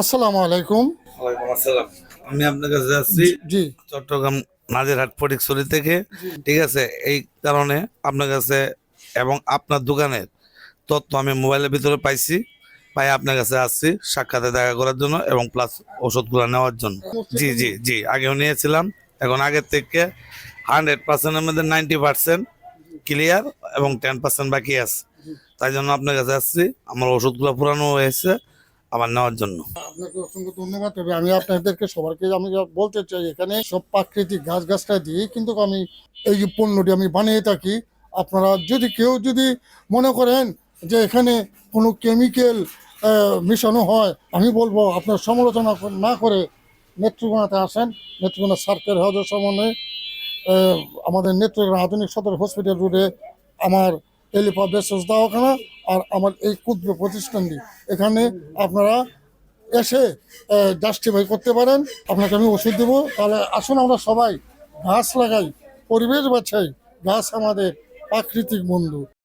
আসসালামু আলাইকুম। ওয়ালাইকুম আসসালাম। আমি আপনার কাছে যাচ্ছি জি চট্টগ্রাম নাজিরহাট ফটিকছড়ি থেকে। ঠিক আছে এই কারণে আপনার কাছে এবং আপনার দোকানের তথ্য আমি মোবাইলের ভিতরে পাইছি পাই আপনার কাছে আসছি সাক্ষাতে দেখা করার জন্য এবং প্লাস ওষুধগুলো নেওয়ার জন্য। জি জি জি আগেও নিয়েছিলাম এখন আগের থেকে হান্ড্রেড পার্সেন্টের মধ্যে নাইনটি পার্সেন্ট ক্লিয়ার এবং টেন পার্সেন্ট বাকি আছে। তাই জন্য আপনার কাছে আসছি আমার ওষুধগুলো পুরানো হয়েছে আবার নেওয়ার জন্য। আপনাকে অসংখ্য ধন্যবাদ। তবে আমি আপনাদেরকে সবাইকে আমি বলতে চাই এখানে, সব প্রাকৃতিক গাছ গাছটা দিয়ে কিন্তু আমি এই যে পণ্যটি আমি বানিয়ে থাকি। আপনারা যদি কেউ যদি মনে করেন যে এখানে কোনো কেমিক্যাল মিশানো হয়, আমি বলব আপনার সমালোচনা না করে নেত্রকোনাতে আসেন। নেত্রকোনা সার্কেল হাউসের সমন্বয়ে আমাদের নেত্রকোনা আধুনিক সদর হসপিটাল রোডে আমার এলিফা বেসস দওয়াখানা। আর আমার এই ক্ষুদ্র প্রতিষ্ঠানটি। এখানে আপনারা এসে জাস্টিফাই করতে পারেন। আপনাকে আমি ওষুধ দেবো। তাহলে আসুন আমরা সবাই গাছ লাগাই। পরিবেশ বাছাই। গাছ আমাদের প্রাকৃতিক বন্ধু।